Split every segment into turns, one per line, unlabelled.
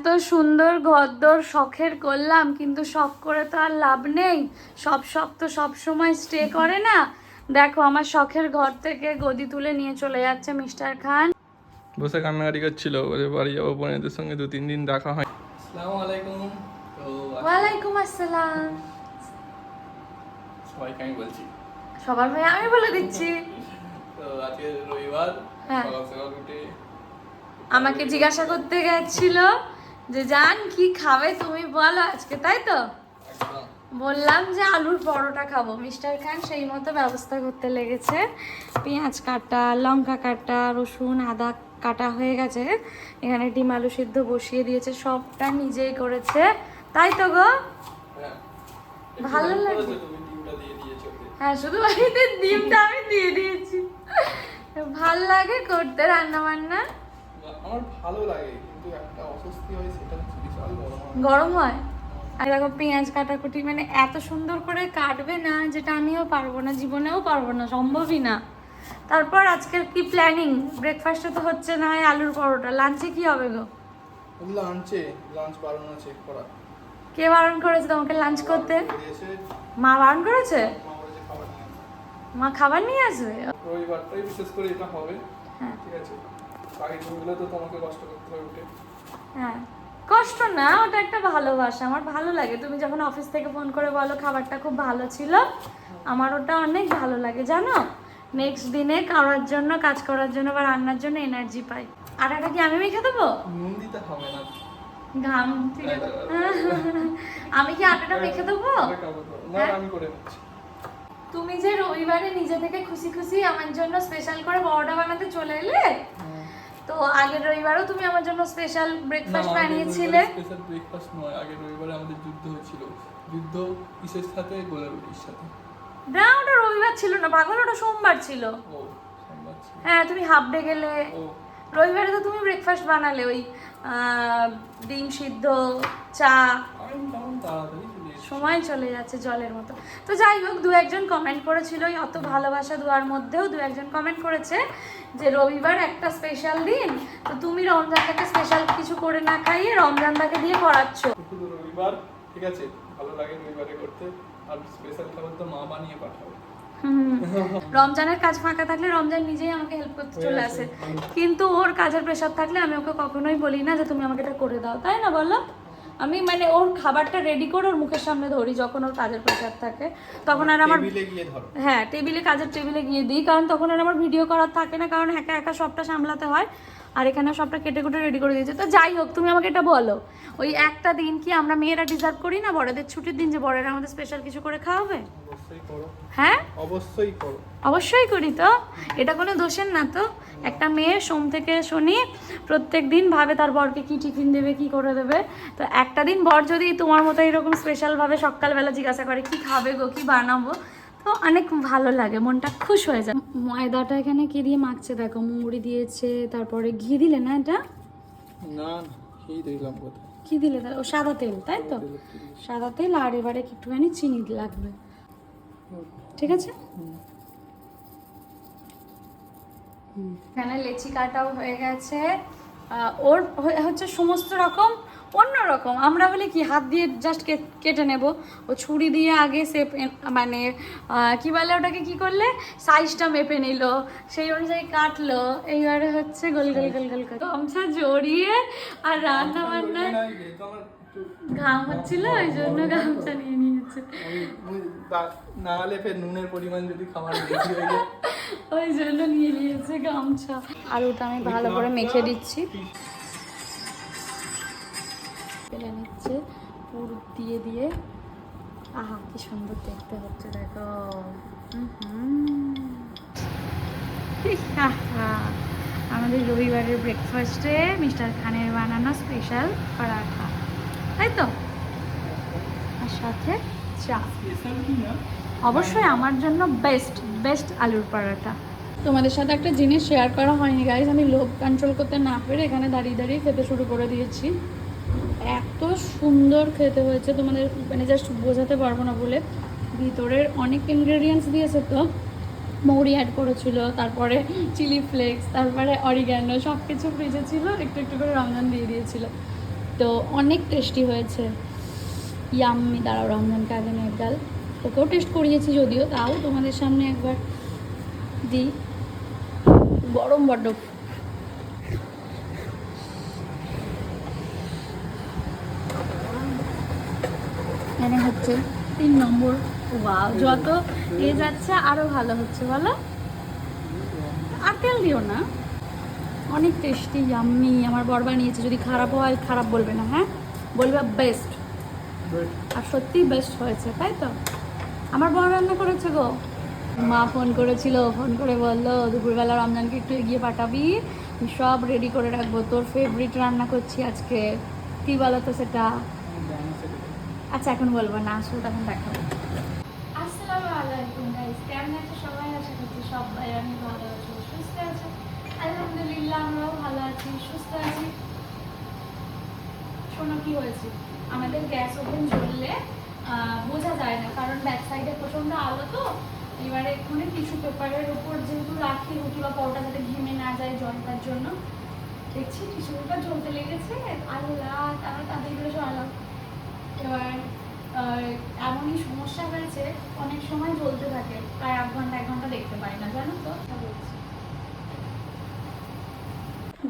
এত সুন্দর ঘরদোর শখের করলাম কিন্তু শখ করে তো আর লাভ নেই। সব শখ তো সব সময় স্টে করে না। দেখো আমার শখের ঘর থেকে গদি তুলে নিয়ে চলে যাচ্ছে মিস্টার খান।
বসে কান্নাকাটি করছিল ওদের বাড়ি যাব বোনেদের সঙ্গে দু তিন দিন দেখা হয়। আসসালামু আলাইকুম।
ওয়ালাইকুম আসসালাম।
সবাইকে আমি বলছি।
সবার ভাই আমি বলে দিচ্ছি।
তো আজকে রবিবার
হ্যাঁ।
সকাল সকাল উঠে
আমাকে জিজ্ঞাসা করতে গেছিল যে জান কি খাবে তুমি বলো আজকে তাই তো? বললাম যে আলুর পরোটা খাব। মিস্টার খান সেই মতো ব্যবস্থা করতে লেগেছে। পেঁয়াজ কাটা লঙ্কা কাটা রসুন আদা কাটা হয়ে গেছে। এখানে ডিম আলু সিদ্ধ বসিয়ে দিয়েছে সবটা নিজেই করেছে। তাই তো গো?
হ্যাঁ
ভালো লাগে।
দিয়েছ ওকে।
হ্যাঁ শুধু বাড়িতে ডিমটা আমি দিয়ে দিয়েছি। ভালো লাগে করতে রান্না বান্না
আমার ভালো লাগে। গরম হয়।
আর দেখো পেঁয়াজ কাটাকুটি মানে এত সুন্দর করে কাটবে না যেটা আমিও পারব না জীবনেও পারব না সম্ভবই না। তারপর আজকের কি প্ল্যানিং ব্রেকফাস্টে তো হচ্ছে না হয় আলুর পরোটা। লাঞ্চে কি হবে গো?
লাঞ্চে লাঞ্চ বারণ চেক করা।
কে বারণ করেছে তোমাকে লাঞ্চ করতে? মা বারণ করেছে?
মা খাবার নিয়ে
আসবে।
রবিবারটাই বিশেষ করে এটা হবে।
হ্যাঁ।
ঠিক আছে। দিনগুলো তো তোমাকে কষ্ট করতে হবে উঠে।
হ্যাঁ কষ্ট না ওটা একটা ভালোবাসা আমার ভালো লাগে। তুমি যখন অফিস থেকে ফোন করে বলো খাবারটা খুব ভালো ছিল আমার ওটা অনেক ভালো লাগে জানো? নেক্সট দিনে খাওয়ার জন্য কাজ করার জন্য বা রান্নার জন্য এনার্জি পাই। আর একটা কি আমি মেখে দেবো?
হবে না।
ঘাম আমি কি আটাটা মেখে দেবো? হ্যাঁ? তুমি যে রবিবারে নিজে থেকে খুশি খুশি আমার জন্য স্পেশাল করে বড়টা বানাতে চলে এলে তো আগের রবিবারও তুমি আমার জন্য স্পেশাল ব্রেকফাস্ট বানিয়েছিলে।
স্পেশাল ব্রেকফাস্ট নয় আগের রবিবারে আমাদের যুদ্ধ হয়েছিল। যুদ্ধ কিসের সাথে গোলা রুটির সাথে।
না ওটা রবিবার ছিল না পাগল ওটা সোমবার ছিল।
ও সোমবার
হ্যাঁ তুমি হাফ ডে গেলে রবিবারে তো তুমি ব্রেকফাস্ট বানালে ওই ডিম সিদ্ধ চা। সময় চলে যাচ্ছে জলের মতো। তো যাই হোক দু একজন কমেন্ট করেছিল অত ভালোবাসা দেওয়ার মধ্যেও দু একজন কমেন্ট করেছে। যে রবিবার একটা স্পেশাল দিন তো তুমি রমজানটাকে স্পেশাল কিছু করে না খাইয়ে রমজানটাকে দিয়ে করাচ্ছ
রবিবার ঠিক আছে? ভালো লাগে রবিবারে করতে। আর স্পেশাল খাবার তো মা বানিয়ে পাঠাবে।
রমজানের কাজ ফাঁকা থাকলে রমজান নিজেই আমাকে হেল্প করতে চলে আসে। কিন্তু ওর কাজের প্রেশার থাকলে আমি ওকে কখনোই বলি না যে তুমি আমাকে এটা করে দাও। তাই না বলো? আমি মানে ওর খাবারটা রেডি করে ওর মুখের সামনে ধরি যখন ওর কাজের প্রেশার থাকে। তখন আর আমার হ্যাঁ টেবিলে কাজের টেবিলে গিয়ে দিই কারণ তখন আর আমার ভিডিও করার থাকে না কারণ একা একা সবটা সামলাতে হয়। আর এখানে সবটা কেটে কুটে রেডি করে দিয়েছে। তো যাই হোক তুমি আমাকে এটা বলো ওই একটা দিন কি আমরা মেয়েরা ডিজার্ভ করি না বড়দের? ছুটির দিন যে বড়েরা আমাদের স্পেশাল কিছু করে খাওয়াবে? হ্যাঁ?
অবশ্যই করো।
অবশ্যই করি তো? এটা কোনো দোষের না তো? একটা মেয়ে সোম থেকে শনি প্রত্যেক দিন ভাবে তার বরকে কি টিফিন দেবে কি করে দেবে। তো একটা দিন বর যদি তোমার মতো এরকম স্পেশালভাবে সকালবেলা জিজ্ঞাসা করে কি খাবে গো কি বানাবো? তো অনেক ভালো লাগে মনটা খুশ হয়ে যায়। ময়দাটা এখানে কি দিয়ে মাখছে দেখো? মুড়ি দিয়েছে তারপরে ঘি দিলে না এটা?
না এই দেখলাম
কি দিলে ও সাদা তেল তাই তো? সাদা তেল আর এবারে একটুখানি চিনি লাগবে। ঠিক আছে? এখানে লেচি কাটাও হয়ে গেছে। ওর হচ্ছে সমস্ত রকম অন্য রকম। আমরা বলি কি হাত দিয়ে জাস্ট কেটে নেব? ও ছুরি দিয়ে আগে সে মানে কি বলে ওটাকে কি করলে? সাইজটা মেপে নিল, সেই অনুযায়ী কাটলো, এইবারে হচ্ছে গোল গোল গোল গোল গামছা জড়িয়ে আর রান্না বান্না ঘাম হচ্ছিল ওই জন্য গামছা নিয়ে নিয়েছে।
না হলে ফের নুনের পরিমাণ যদি খাবার
ওই জন্য নিয়ে নিয়েছে গামছা। আর ওটা আমি ভালো করে মেখে দিচ্ছি। নিচ্ছে পুর দিয়ে দিয়ে। আহা কি সুন্দর দেখতে হচ্ছে দেখো। আমাদের রবিবারের ব্রেকফাস্টে মিস্টার খানের বানানো স্পেশাল পরাঠা। তাই তো? আর সাথে চা। অবশ্যই আমার জন্য বেস্ট বেস্ট আলুর পরোটা তোমাদের সাথে একটা জিনিস শেয়ার করা হয়নি গাইজ আমি লোভ কন্ট্রোল করতে না পেরে এখানে দাঁড়িয়ে দাঁড়িয়ে খেতে শুরু করে দিয়েছি। এত সুন্দর খেতে হয়েছে, তোমাদের মানে জাস্ট বোঝাতে পারব না বলে। ভিতরের অনেক ইনগ্রেডিয়েন্টস দিয়েছে তো। মৌরি অ্যাড করেছিল, তারপরে চিলি ফ্লেক্স তারপরে অরিগ্যানো সব কিছু ফ্রিজে ছিল, একটু একটু করে রমজান দিয়ে দিয়েছিল। তো অনেক টেস্টি হয়েছে। ইয়াম্মি দাঁড়াও রমজানকে আগে নেক ডাল। ওকেও টেস্ট করিয়েছি যদিও, তাও তোমাদের সামনে একবার দিই। গরম বড্ড এখানে হচ্ছে তিন নম্বর। ওয়াও যত এ যাচ্ছে আরও ভালো হচ্ছে বলো। আর তেল দিও না। অনেক টেস্টি আমি আমার বর বানিয়েছে। যদি খারাপ হয় খারাপ বলবে না হ্যাঁ? বলবে বেস্ট আর সত্যিই বেস্ট হয়েছে তাই তো? আমার বর রান্না করেছে গো। মা ফোন করেছিল ফোন করে বলল দুপুরবেলা রমজানকে একটু এগিয়ে পাঠাবি। আমি সব রেডি করে রাখব। তোর ফেভারিট রান্না করছি আজকে। কি বলো তো সেটা আচ্ছা এখন বলব, না আসলে তখন দেখাবো। আমাদের গ্যাস ওভেন জ্বললে বোঝা যায় না, কারণ ব্যাক সাইডে প্রচণ্ড আলো তো। এবারে এক্ষুনি টিস্যু পেপারের উপর যেহেতু রাখি, রুটি বা পরোটা যাতে ঘেমে না যায় জলটার জন্য। দেখছি টিস্যু পেপার জ্বলতে লেগেছে। আল্লাহ, তারা তাদের করে সরালাম। এবার এমনই সমস্যা হয়েছে, অনেক সময় জ্বলতে থাকে, প্রায় আধ ঘণ্টা, এক ঘণ্টা দেখতে পাই না, জানো তো?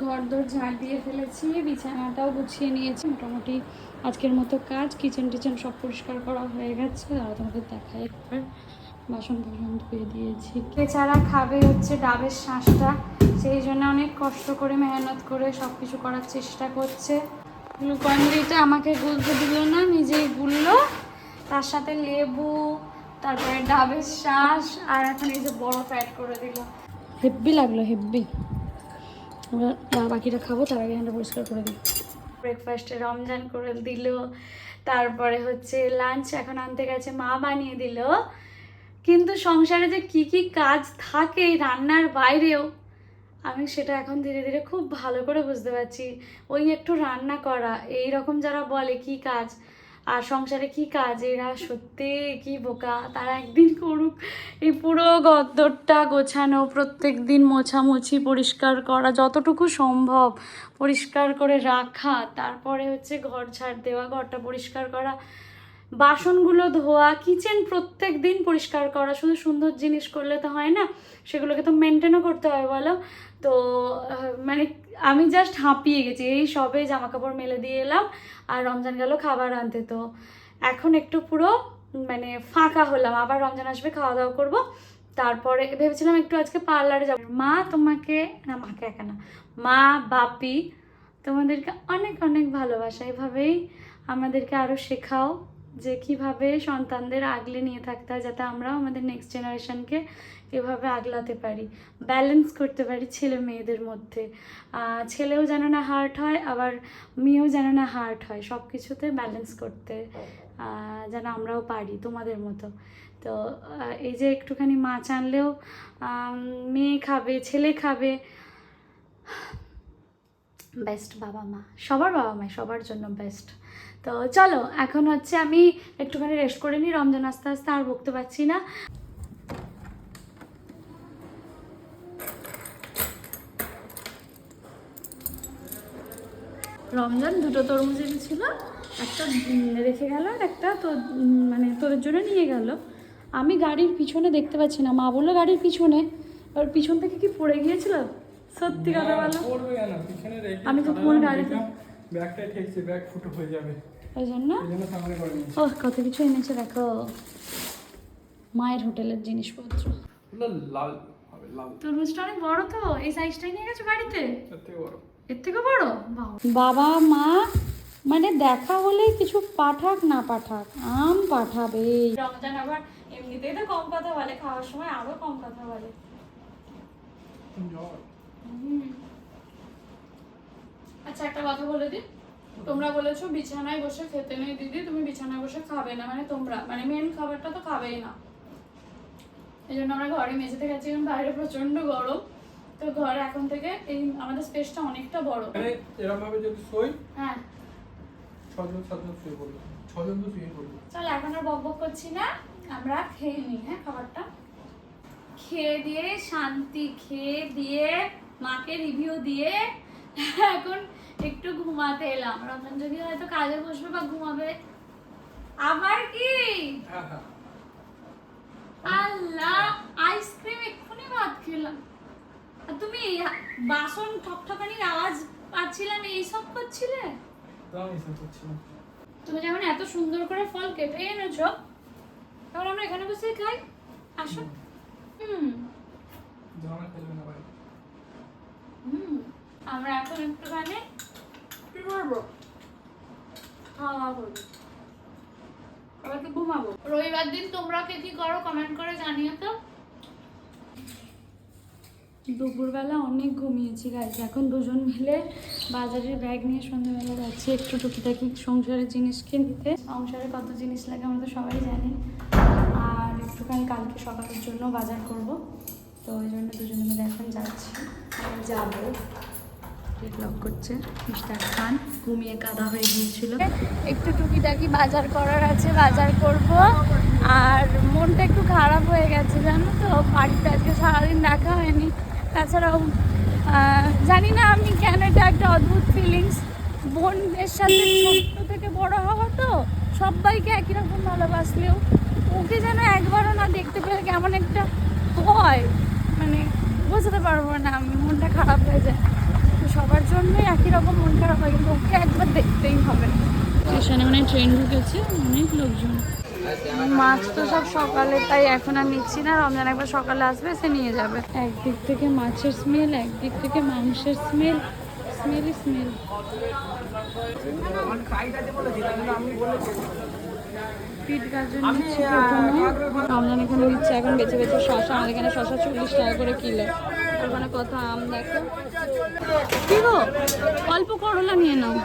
ঘর দোর ঝাড় দিয়ে ফেলেছি, বিছানাটাও গুছিয়ে নিয়েছি, মোটামুটি আজকের মতো কাজ, কিচেন টিচেন সব পরিষ্কার করা হয়ে গেছে, আর তোমাদের দেখাই একবার বাসন বাসন ধুয়ে দিয়েছি। বেচারা খাবে হচ্ছে ডাবের শাঁসটা, সেই জন্য অনেক কষ্ট করে মেহনত করে সব কিছু করার চেষ্টা করছে। গ্লুকনডিটা আমাকে গুলতে দিল না, নিজেই গুললো। তার সাথে লেবু, তারপরে ডাবের শাঁস, আর এখন এই যে বরফ অ্যাড করে দিল। হেব্বি লাগল, হেব্বি। বা- বাকিটা খাব, তার আগে হ্যান্ডটা পরিষ্কার করে দিই। ব্রেকফাস্টে রমজান করে দিল, তারপরে হচ্ছে লাঞ্চ এখন আনতে গেছে, মা বানিয়ে দিল। কিন্তু সংসারে যে কি কি কাজ থাকে রান্নার বাইরেও আমি সেটা এখন ধীরে ধীরে খুব ভালো করে বুঝতে পারছি। ওই একটু রান্না করা, এই রকম যারা বলে কি কাজ, আর সংসারে কি কাজ, এরা সত্যি কি বোকা। তারা একদিন করুক, এই পুরো গদ্দরটা গোছানো, প্রত্যেক দিন মোছামুছি, পরিষ্কার করা, যতটুকু সম্ভব পরিষ্কার করে রাখা, তারপরে হচ্ছে ঘর ঝাড় দেওয়া, ঘরটা পরিষ্কার করা, বাসনগুলো ধোয়া কিচেন প্রত্যেক দিন পরিষ্কার করা, শুধু সুন্দর জিনিস করলে তো হয় না, সেগুলোকে তো মেনটেনও করতে হয়, বলো? তো মানে আমি জাস্ট হাঁপিয়ে গেছি। এই সবে জামা কাপড় মেলে দিয়ে এলাম আর রমজান গেল খাবার আনতে, তো এখন একটু পুরো মানে ফাঁকা হলাম। আবার রমজান আসবে খাওয়া দাওয়া করব। তারপরে ভেবেছিলাম একটু আজকে পার্লারে যাব। মা তোমাকে, না, মাকে একা না, মা, বাপি তোমাদেরকে অনেক অনেক ভালোবাসা। এভাবেই আমাদেরকে আরও শেখাও। যে কীভাবে সন্তানদের আগলে নিয়ে থাকতে হয় যাতে আমরাও আমাদের নেক্সট জেনারেশনকে এভাবে আগলাতে পারি ব্যালেন্স করতে পারি ছেলে মেয়েদের মধ্যে। ছেলেও যেন না হার্ট হয় আবার মেয়েও যেন না হার্ট হয় সব কিছুতে ব্যালেন্স করতে যেন আমরাও পারি তোমাদের মতো। তো এই যে একটুখানি মাছ আনলেও মেয়ে খাবে ছেলে খাবে বেস্ট বাবা মা সবার বাবা মা সবার জন্য বেস্ট তো চলো এখন হচ্ছে আমি একটুখানি রেস্ট করে নিই রমজান আস্তে আস্তে আর বকতে পারছি না। রমজান দুটো তরমুজ এনেছিল একটা রেখে গেল আর একটা তো মানে তোদের জন্য নিয়ে গেল। আমি গাড়ির পিছনে দেখতে পাচ্ছি না মা বলল গাড়ির পিছনে ওর পিছন থেকে কি পড়ে গিয়েছিল? সত্যি কথা বলো। আমি তো কোন গাড়িতে
ব্যাগটা ঠেকছে ব্যাগ ফুটো হয়ে যাবে।
ওই জন্য?
এই জন্য সামনে করে নিয়েছি।
ও কত কিছু এনেছে দেখো। মায়ের হোটেলের জিনিসপত্র।
লাল লাল।
তরমুজটা অনেক বড় তো এই সাইজটাই নিয়ে গেছো গাড়িতে
তার থেকে বড়।
এর থেকে বড়? বাবা মা মানে দেখা হলেই কিছু পাঠাক না পাঠাক আম পাঠাবে। রমজান আবার এমনিতেই তো কম কথা বলে খাওয়ার সময় আরও কম কথা বলে। হুম। আচ্ছা একটা কথা বলে দিই। তোমরা বলেছ বিছানায় বসে খেতে নেই দিদি। তুমি বিছানায় বসে খাবে না মানে তোমরা মানে মেন খাবারটা তো খাবেই না। এই জন্য আমরা ঘরে মেঝেতে গেছি কারণ বাইরে প্রচণ্ড গরম। তো ঘর এখন থেকে এই আমাদের স্পেসটা অনেকটা বড়।
মানে এরকম ভাবে যদি শোই
হ্যাঁ।
ছজন সাতজন শুয়ে পড়বে। ছজন তো শুয়ে পড়বে।
চল এখন আর বক বক করছি না। আমরা খেয়ে নিই হ্যাঁ খাবারটা। খেয়ে দিয়ে শান্তি খেয়ে দিয়ে মাকে রিভিউ দিয়ে এখন একটু ঘুমাতে এলাম। যদি হয়তো কাজে বসবে বা ঘুমাবে। আবার কি? আল্লাহ আইসক্রিম এক্ষুনি ভাত খেলাম। আর তুমি বাসন ঠকঠকানির আওয়াজ পাচ্ছিলাম এইসব করছিলে? তুমি যেমন এত সুন্দর করে ফল কেটে এনেছো তখন আমরা এখানে বসে খাই। আসো। হুম
জামা খেলবে না ভাই
হুম আমরা এখন একটুখানি কি করব? খাওয়া দাওয়া করব আবার ঘুমাবো। রবিবার দিন তোমরা কে কি করো কমেন্ট করে জানিও তো। দুপুরবেলা অনেক ঘুমিয়েছি গাইজ এখন দুজন মিলে বাজারের ব্যাগ নিয়ে সন্ধ্যাবেলা যাচ্ছি। একটু টুকিটাকি সংসারের জিনিস কিনতে। সংসারে কত জিনিস লাগে আমরা তো সবাই জানি। আর একটুখানি কালকে সকালের জন্য বাজার করব। তো ওই জন্য দুজন মিলে এখন যাচ্ছি। যাব। ব্লগ করছে, মিস্টার হয়ে গিয়েছিল। একটু টুকিটাকি বাজার করার আছে, বাজার করব। আর মনটা একটু খারাপ হয়ে গেছে, জানো তো? বাড়িতে আজকে সারাদিন দেখা হয়নি। তাছাড়াও জানি না আমি কেন এটা একটা অদ্ভুত ফিলিংস বোনদের সাথে ছোট্ট থেকে বড় হওয়া তো, সবাইকে একই রকম ভালোবাসলেও ওকে যেন একবারও না দেখতে পেলে কেমন একটা হয় মানে বুঝতে পারব না আমি, মনটা খারাপ হয়ে যায়। সবার জন্যই একই রকম মন খারাপ হয় কিন্তু ওকে একবার দেখতেই হবে। স্টেশনে মানে ট্রেন ঢুকেছে অনেক লোকজন। মাছ তো সব সকালে তাই এখন আর নিচ্ছি না রমজান একবার সকালে আসবে সে নিয়ে যাবে। একদিক থেকে মাছের স্মেল একদিক থেকে মাংসের স্মেল স্মেলই স্মেল রমজান এখানে নিচ্ছে এখন বেছে বেছে শশা আমাদের এখানে শশা চল্লিশ টাকা করে কিলো। ওখানে কত আম দেখো। কি গো? অল্প করলা নিয়ে নাও।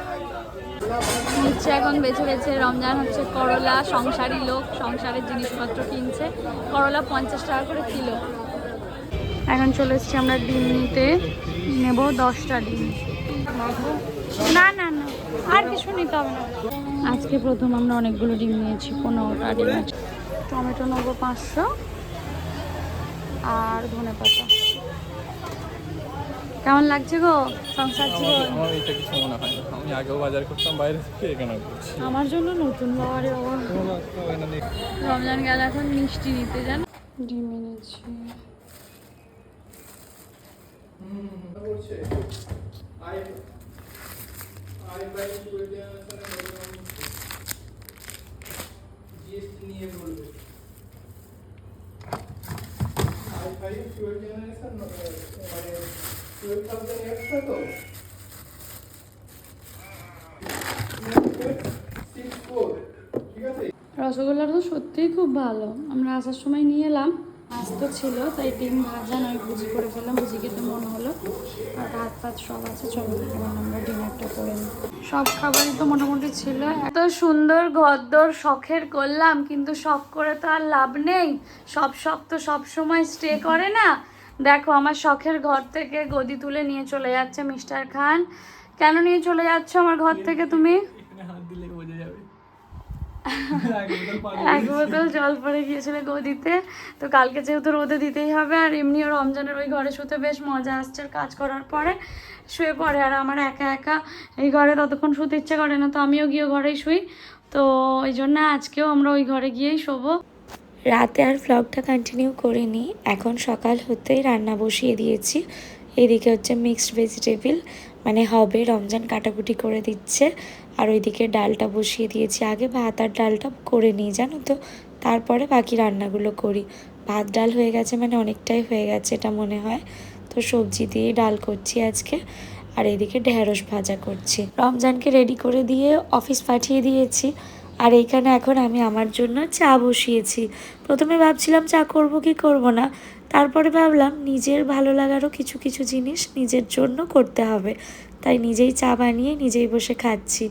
নিচ্ছে এখন, বেছে বেছে রমজান হচ্ছে করলা, সংসারী লোক, সংসারের জিনিসপত্র কিনছে। করলা পঞ্চাশ টাকা করে কিলো। এখন চলে এসেছি আমরা ডিম নিতে নেব দশটা ডিম। না না না, আর কিছু নিতে হবে না। আজকে প্রথম আমরা অনেকগুলো ডিম নিয়েছি, পনেরোটা ডিম টমেটো নেব পাঁচশো, আর ধনে পাতা কেমন লাগছে গো সংসার জীবন?
আমার এটা কিছু মনে হয় না। আমি আগেও বাজার করতাম বাইরে থেকে এখানে করছি।
আমার জন্য নতুন বাবারে বাবা। রমজান গেল এখন মিষ্টি নিতে জান? ডিম এনেছি। রসগোল্লাটা তো সত্যিই খুব ভালো। আমরা আসার সময় নিয়ে এলাম। আজ তো ছিল, তাই ডিম ভাজা নয়, ভুজি করে ফেললাম, ভুজি খেতে মনে হলো। আর ভাত ফাত সব আছে, চলো আমরা ডিনারটা করে সব খাবারই তো মোটামুটি ছিল। এত সুন্দর ঘরদোর শখের করলাম, কিন্তু শখ করে তো আর লাভ নেই। সব শখ তো সব সময় স্টে করে না। দেখো আমার শখের ঘর থেকে গদি তুলে নিয়ে চলে যাচ্ছে মিস্টার খান। কেন নিয়ে চলে যাচ্ছ আমার ঘর থেকে তুমি?
এক বোতল
জল পড়ে গিয়েছিল গদিতে। তো কালকে যেহেতু রোদে দিতেই হবে আর এমনিও রমজানের ওই ঘরে শুতে বেশ মজা আসছে আর কাজ করার পরে শুয়ে পড়ে। আর আমার একা একা এই ঘরে ততক্ষণ শুতে ইচ্ছে করে না তো আমিও গিয়ে ঘরেই শুই। তো ওই জন্য আজকেও আমরা ওই ঘরে গিয়েই শোবো।
রাতে আর ভ্লগটা কন্টিনিউ করিনি। এখন সকাল হতেই রান্না বসিয়ে দিয়েছি। এদিকে হচ্ছে মিক্সড ভেজিটেবল মানে হবে রমজান কাটাকুটি করে দিচ্ছে। আর ওইদিকে ডালটা বসিয়ে দিয়েছি। আগে ভাত আর ডালটা করে নিই, জানো তো? তারপরে বাকি রান্নাগুলো করি। ভাত, ডাল হয়ে গেছে মানে অনেকটাই হয়ে গেছে এটা মনে হয়। তো সবজি দিয়ে ডাল করছি আজকে। আর এদিকে ঢেঁড়স ভাজা করছি। রমজানকে রেডি করে দিয়ে অফিস পাঠিয়ে দিয়েছি। আর এইখানে এখন আমি আমার জন্য চা বসিয়েছি। প্রথমে ভাবছিলাম চা করব কি করব না। তারপরে ভাবলাম নিজের ভালো লাগারও কিছু কিছু জিনিস নিজের জন্য করতে হবে। তাই নিজেই চা বানিয়ে নিজেই বসে খাচ্ছি।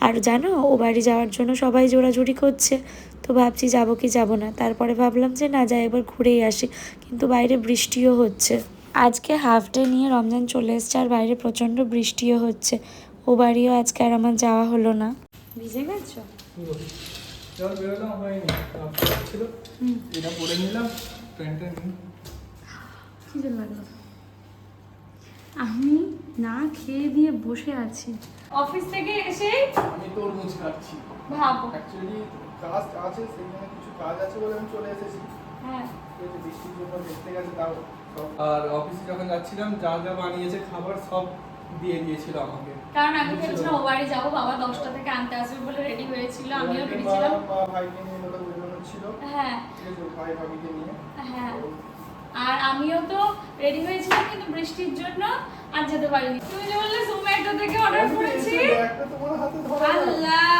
আর জানো, ও বাড়ি যাওয়ার জন্য সবাই জোড়াজুড়ি করছে। তো ভাবছি যাব কি যাব না। তারপরে ভাবলাম যে না, যাই এবার ঘুরেই আসি। কিন্তু বাইরে বৃষ্টিও হচ্ছে। আজকে হাফ ডে নিয়ে রমজান চলে এসছে আর বাইরে প্রচণ্ড বৃষ্টিও হচ্ছে। ও বাড়িও আজকে আর আমার যাওয়া হলো না।
ভিজে গেছো?
জল বেরোলাম হয়নি ছিল। এটা পরে নিলাম প্যান্টটা নিয়ে।
খিদে লাগল? আমি না খেয়ে দিয়ে বসে আছি। অফিস থেকে এসে
আমি তরমুজ খাচ্ছি
ভাবো।
অ্যাকচুয়ালি কাজ আছে সেখানে কিছু কাজ আছে বলে আমি চলে এসেছি।
হ্যাঁ।
বৃষ্টির জন্য দেখতে গেছে তাও আর অফিসে যখন যাচ্ছিলাম যা যা বানিয়েছে খাবার সব দিয়ে দিয়েছিল আমাকে।
কারণ আমি ভেবেছিলাম ও বাড়ি যাব বাবা দশটা থেকে আনতে আসবে বলে রেডি হয়েছিল আমিও রেডি ছিলাম হ্যাঁ।
ভাবিকে নিয়ে।
হ্যাঁ। আর আমিও তো রেডি হয়েছিলাম কিন্তু বৃষ্টির জন্য আর যেতে পারিনি। তুমি যে বললে জোম্যাটো থেকে অর্ডার করেছি। আল্লাহ।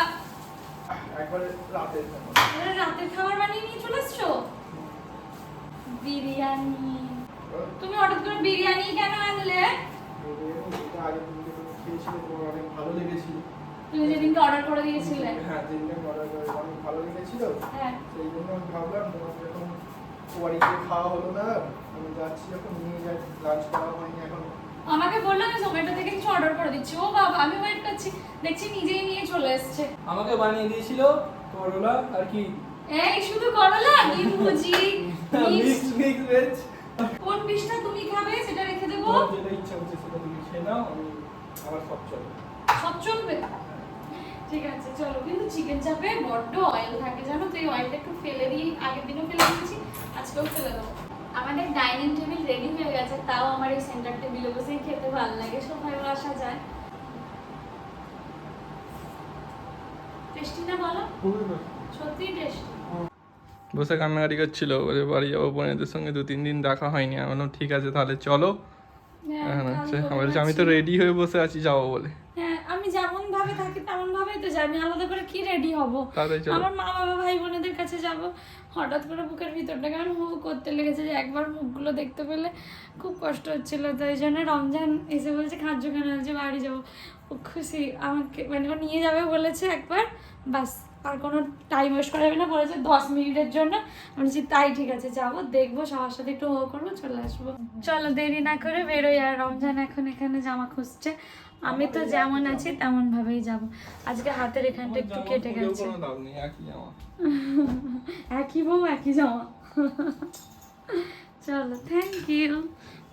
রাতের খাবার।
বানিয়ে নিয়ে চলে এসছো? বিরিয়ানি। তুমি হঠাৎ করে বিরিয়ানি কেন আনলে?
খেয়েছিলে তোমার অনেক ভালো লেগেছিল।
তুমি যেদিনকে অর্ডার করে দিয়েছিলে।
হ্যাঁ যেদিন আমি অর্ডার করে অনেক ভালো লেগেছিল।
হ্যাঁ।
সেই জন্য আমি ভাবলাম তোমার যখন বাড়িতে খাওয়া হলো না আমি যাচ্ছি যখন নিয়ে যাই লাঞ্চ করা হয়নি এখন।
আমাকে বলল আমি জোম্যাটো থেকে কিছু অর্ডার করে দিচ্ছি। ও বাবা আমি ওয়েট করছি। দেখছি নিজেই নিয়ে চলে এসছে।
আমাকে বানিয়ে দিয়েছিল করলা আর কি?
এই শুধু করলা ডিম ভুজি মিক্স
মিক্স মিক্স ভেজ
কোন পিসটা তুমি খাবে সেটা রেখে দেবো।
যেটা ইচ্ছা হচ্ছে সেটা তুমি খেয়ে নাও আমি আমার সব চলে
সব চলবে ঠিক আছে চলো কিন্তু চিকেন চাপে বড্ড অয়েল থাকে জানো তো? এই অয়েলটা একটু ফেলে দিই আগের দিনও ফেলে দিয়েছি আজকেও ফেলে দেবো। আমাদের ডাইনিং টেবিল রেডি হয়ে গেছে তাও আমার এই সেন্টার টেবিলে বসেই খেতে ভালো লাগে সবাই আসা যায়। টেস্টি না বলো? সত্যি টেস্টি
বসে কান্নাকাটি করছিল বাড়ি যাব বোনেদের সঙ্গে দু তিন দিন দেখা হয়নি আমি বললাম ঠিক আছে তাহলে চলো। হচ্ছে আমি তো রেডি হয়ে বসে আছি যাব বলে।
হ্যাঁ আমি যেমন ভাবে থাকি তেমন ভাবেই তো যাই আমি আলাদা করে কি রেডি হব? আমার মা বাবা ভাই বোনেদের কাছে যাব হঠাৎ করে বুকের ভিতরটা কেমন হু করতে লেগেছে যে একবার মুখগুলো দেখতে পেলে খুব কষ্ট হচ্ছিল তো এই জন্য রমজান এসে বলছে খাদ্য কেন যে বাড়ি যাব। ও খুশি আমাকে মানে নিয়ে যাবে বলেছে একবার বাস। আর কোনো টাইম ওয়েস্ট করা যাবে না বলেছে দশ মিনিটের জন্য। আমি বলছি তাই ঠিক আছে যাব দেখব সবার সাথে একটু ও করব চলে আসব। চলো দেরি না করে বেরোই আর রমজান এখন এখানে জামা খুঁজছে। আমি তো যেমন আছি তেমন ভাবেই যাব। আজকে হাতের এখানটা একটু কেটে গেছে।
একই
বউ একই জামা। চলো থ্যাংক ইউ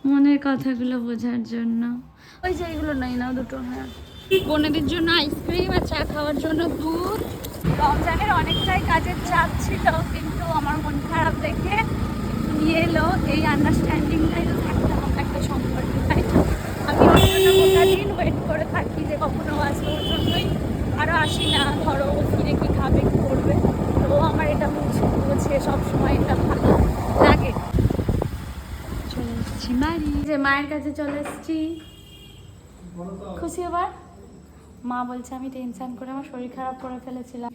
মনের কথাগুলো বোঝার জন্য। ওই যে এগুলো নাই না দুটো হ্যাঁ। বোনেদের জন্য আইসক্রিম আর চা খাওয়ার জন্য দুধ। রমজানের অনেকটাই কাজের চাপ ছিল, কিন্তু আমার মন খারাপ দেখে নিয়ে এলো এই আন্ডারস্ট্যান্ডিংটাই তো থাকতে হবে একটা সম্পর্কে। তাই? আমি দিন ওয়েট করে থাকি যে কখনো আসবে ওর জন্যই আরও আসি না, ধরো ফিরে কি খাবে, কি করবে। তো আমার এটা বুঝে বুঝে সবসময় এটা ভালো লাগে। যে মায়ের কাছে চলে এসেছি। খুশি এবার? মা বলছে আমি টেনশান করে আমার শরীর খারাপ করে ফেলেছিলাম।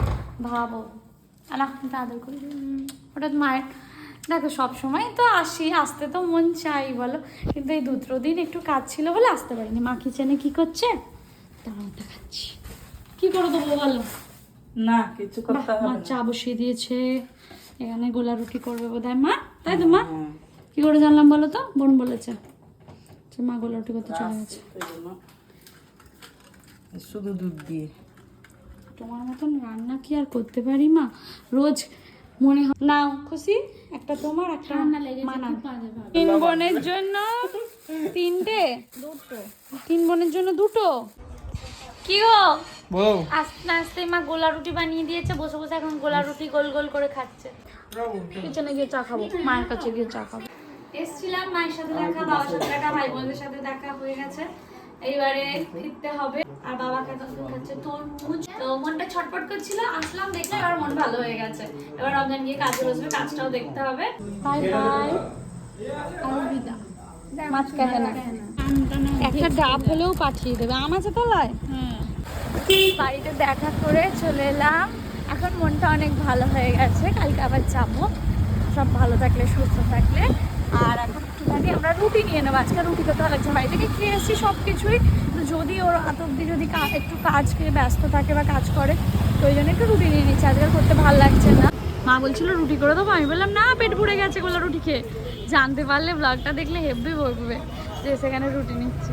ভাবো। আলাহ আদর করি হঠাৎ মায়ের দেখো সব সময় তো আসি আসতে তো মন চাই বলো কিন্তু এই দুটো দিন একটু কাজ ছিল বলে আসতে পারিনি। মা কিচেনে কি করছে? খাচ্ছি। কি করে দেবো বলো?
না কিছু করতে
মা চা বসিয়ে দিয়েছে। এখানে গোলা রুটি করবে বোধহয় মা। তাই তো মা?
হ্যাঁ,
কি করে জানলাম বলো তো? বোন বলেছে মা গোলা রুটি করতে চলে গেছে।
শুধু দুধ দিয়ে।
তোমার মতন রান্না কি আর করতে পারি মা? রোজ মনে হয় নাও খুশি? একটা তোমার একটা মা নাও। তিন বোনের জন্য তিনটে? দুটো তিন বোনের জন্য দুটো? কি গো?
বউ।
আস্তে আস্তে মা গোলা রুটি বানিয়ে দিয়েছে বসে বসে এখন গোলা রুটি গোল গোল করে খাচ্ছে। কিচেনে গিয়ে চা খাব মায়ের কাছে গিয়ে চা খাব। এসছিলাম মায়ের সাথে দেখা বাবার সাথে দেখা ভাই বোনদের সাথে দেখা হয়ে গেছে। এইবারে ফিরতে হবে। আর বাবা খাচ্ছে তরমুজ মনটা ছটপট করছিল, আসলাম, দেখলাম এবার মন ভালো হয়ে গেছে। এবার রমজান গিয়ে কাজটাও দেখতে হবে। Bye bye. একটা ডাব হলেও পাঠিয়ে দেবে। আম আছে তলায়? বাড়িতে দেখা করে চলে এলাম। এখন মনটা অনেক ভালো হয়ে গেছে। কালকে আবার যাব। সব ভালো থাকলে, সুস্থ থাকলে। আর এখন একটুখানি আমরা রুটি নিয়ে নেব। আজকে রুটি খেতে ভালো লাগছে বাড়ি থেকে খেয়ে এসেছি সব কিছুই তো যদি ওর হাত অব্দি যদি একটু কাজ খেয়ে ব্যস্ত থাকে বা কাজ করে, তো ওই জন্য একটু রুটি নিয়ে নিচ্ছি। আজকে করতে ভালো লাগছে না। মা বলছিল, রুটি করে দেবো? আমি বললাম, না, পেট ভরে গেছে গোলা রুটি খেয়ে। জানতে পারলে ব্লগটা দেখলে হেব্বি বলবে যে সেখানে রুটি নিচ্ছি।